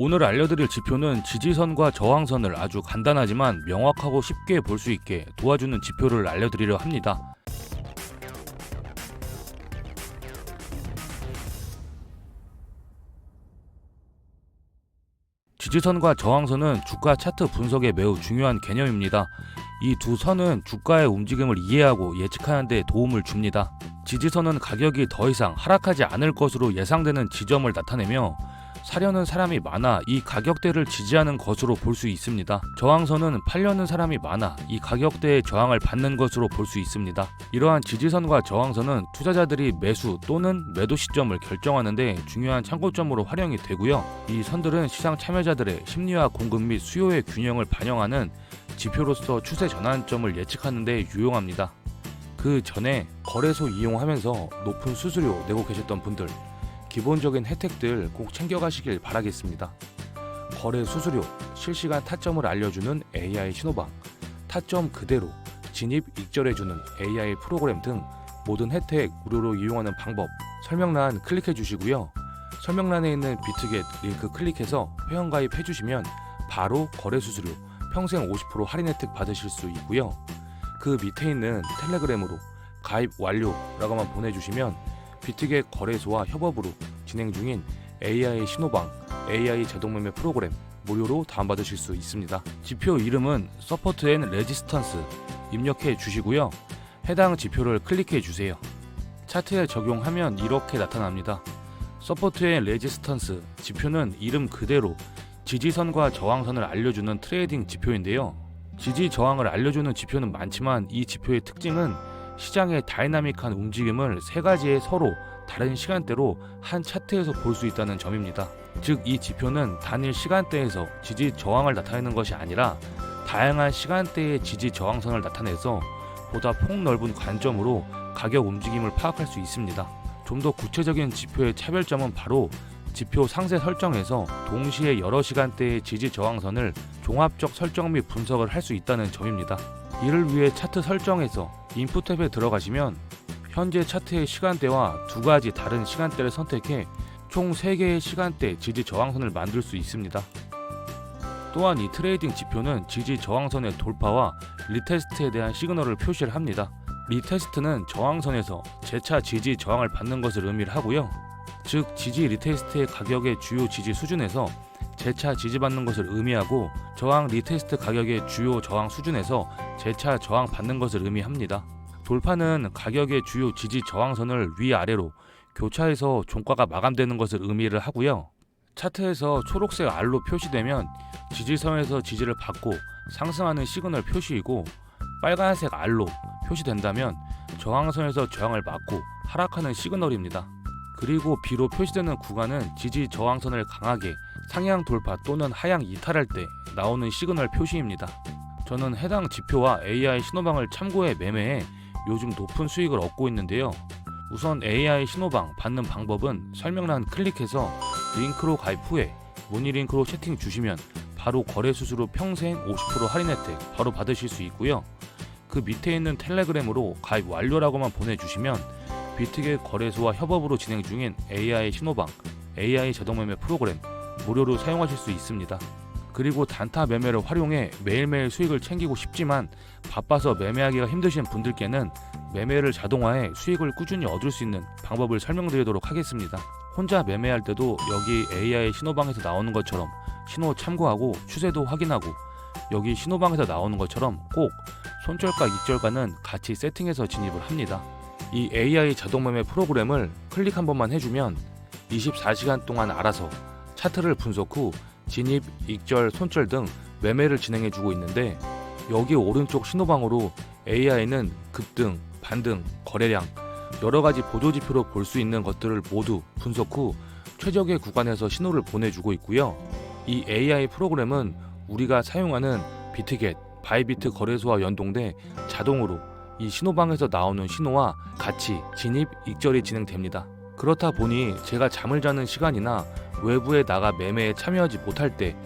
오늘 알려드릴 지표는 지지선과 저항선을 아주 간단하지만 명확하고 쉽게 볼 수 있게 도와주는 지표를 알려드리려 합니다. 지지선과 저항선은 주가 차트 분석에 매우 중요한 개념입니다. 이 두 선은 주가의 움직임을 이해하고 예측하는 데 도움을 줍니다. 지지선은 가격이 더 이상 하락하지 않을 것으로 예상되는 지점을 나타내며 사려는 사람이 많아 이 가격대를 지지하는 것으로 볼 수 있습니다. 저항선은 팔려는 사람이 많아 이 가격대의 저항을 받는 것으로 볼 수 있습니다. 이러한 지지선과 저항선은 투자자들이 매수 또는 매도 시점을 결정하는데 중요한 참고점으로 활용이 되고요. 이 선들은 시장 참여자들의 심리와 공급 및 수요의 균형을 반영하는 지표로서 추세 전환점을 예측하는 데 유용합니다. 그 전에 거래소 이용하면서 높은 수수료 내고 계셨던 분들 기본적인 혜택들 꼭 챙겨가시길 바라겠습니다. 거래 수수료, 실시간 타점을 알려주는 AI 신호방, 타점 그대로 진입 익절해주는 AI 프로그램 등 모든 혜택 무료로 이용하는 방법 설명란 클릭해 주시고요. 설명란에 있는 비트겟 링크 클릭해서 회원가입 해주시면 바로 거래 수수료 평생 50% 할인 혜택 받으실 수 있고요. 그 밑에 있는 텔레그램으로 가입 완료라고만 보내주시면 비트겟 거래소와 협업으로 진행 중인 AI 신호방, AI 자동 매매 프로그램 무료로 다운받으실 수 있습니다. 지표 이름은 서포트 앤 레지스턴스 입력해 주시고요. 해당 지표를 클릭해 주세요. 차트에 적용하면 이렇게 나타납니다. 서포트 앤 레지스턴스 지표는 이름 그대로 지지선과 저항선을 알려주는 트레이딩 지표인데요. 지지 저항을 알려주는 지표는 많지만 이 지표의 특징은 시장의 다이나믹한 움직임을 세 가지의 서로 다른 시간대로 한 차트에서 볼 수 있다는 점입니다. 즉, 이 지표는 단일 시간대에서 지지 저항을 나타내는 것이 아니라 다양한 시간대의 지지 저항선을 나타내서 보다 폭넓은 관점으로 가격 움직임을 파악할 수 있습니다. 좀 더 구체적인 지표의 차별점은 바로 지표 상세 설정에서 동시에 여러 시간대의 지지 저항선을 종합적 설정 및 분석을 할 수 있다는 점입니다. 이를 위해 차트 설정에서 인풋 탭에 들어가시면 현재 차트의 시간대와 두 가지 다른 시간대를 선택해 총 3개의 시간대 지지 저항선을 만들 수 있습니다. 또한 이 트레이딩 지표는 지지 저항선의 돌파와 리테스트에 대한 시그널을 표시를 합니다. 리테스트는 저항선에서 재차 지지 저항을 받는 것을 의미를 하고요. 즉 지지 리테스트의 가격의 주요 지지 수준에서 재차 지지받는 것을 의미하고 저항 리테스트 가격의 주요 저항 수준에서 재차 저항 받는 것을 의미합니다. 돌파는 가격의 주요 지지 저항선을 위아래로 교차해서 종가가 마감되는 것을 의미를 하고요. 차트에서 초록색 R로 표시되면 지지선에서 지지를 받고 상승하는 시그널 표시이고 빨간색 R로 표시된다면 저항선에서 저항을 맞고 하락하는 시그널입니다. 그리고 B로 표시되는 구간은 지지 저항선을 강하게 상향 돌파 또는 하향 이탈할 때 나오는 시그널 표시입니다. 저는 해당 지표와 AI 신호방을 참고해 매매해 요즘 높은 수익을 얻고 있는데요. 우선 AI 신호방 받는 방법은 설명란 클릭해서 링크로 가입 후에 문의 링크로 채팅 주시면 바로 거래 수수료 평생 50% 할인 혜택 바로 받으실 수 있고요. 그 밑에 있는 텔레그램으로 가입 완료라고만 보내주시면 비트겟 거래소와 협업으로 진행 중인 AI 신호방, AI 자동 매매 프로그램 무료로 사용하실 수 있습니다. 그리고 단타 매매를 활용해 매일매일 수익을 챙기고 싶지만 바빠서 매매하기가 힘드신 분들께는 매매를 자동화해 수익을 꾸준히 얻을 수 있는 방법을 설명드리도록 하겠습니다. 혼자 매매할 때도 여기 AI 신호방에서 나오는 것처럼 신호 참고하고 추세도 확인하고 여기 신호방에서 나오는 것처럼 꼭 손절가, 익절가는 같이 세팅해서 진입을 합니다. 이 AI 자동 매매 프로그램을 클릭 한 번만 해주면 24시간 동안 알아서 차트를 분석 후 진입, 익절, 손절 등 매매를 진행해주고 있는데 여기 오른쪽 신호방으로 AI는 급등, 반등, 거래량 여러 가지 보조 지표로 볼 수 있는 것들을 모두 분석 후 최적의 구간에서 신호를 보내주고 있고요. 이 AI 프로그램은 우리가 사용하는 비트겟, 바이비트 거래소와 연동돼 자동으로 이 신호방에서 나오는 신호와 같이 진입, 익절이 진행됩니다. 그렇다 보니 제가 잠을 자는 시간이나 외부에 나가 매매에 참여하지 못할 때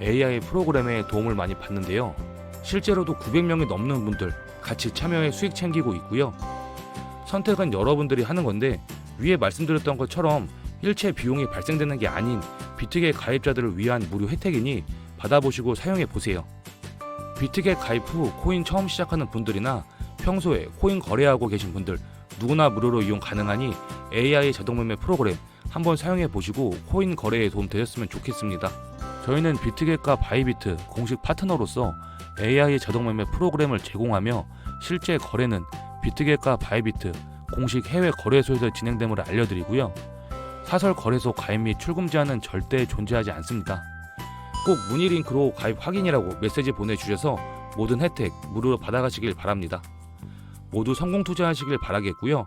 AI 프로그램의 도움을 많이 받는데요. 실제로도 900명이 넘는 분들 같이 참여해 수익 챙기고 있고요. 선택은 여러분들이 하는 건데 위에 말씀드렸던 것처럼 일체 비용이 발생되는 게 아닌 비트겟 가입자들을 위한 무료 혜택이니 받아보시고 사용해 보세요. 비트겟 가입 후 코인 처음 시작하는 분들이나 평소에 코인 거래하고 계신 분들 누구나 무료로 이용 가능하니 AI 자동 매매 프로그램 한번 사용해 보시고 코인 거래에 도움 되셨으면 좋겠습니다. 저희는 비트겟과 바이비트 공식 파트너로서 AI 자동 매매 프로그램을 제공하며 실제 거래는 비트겟과 바이비트 공식 해외 거래소에서 진행됨을 알려드리고요. 사설 거래소 가입 및 출금 제한은 절대 존재하지 않습니다. 꼭 문의 링크로 가입 확인이라고 메시지 보내주셔서 모든 혜택 무료로 받아가시길 바랍니다. 모두 성공 투자하시길 바라겠고요.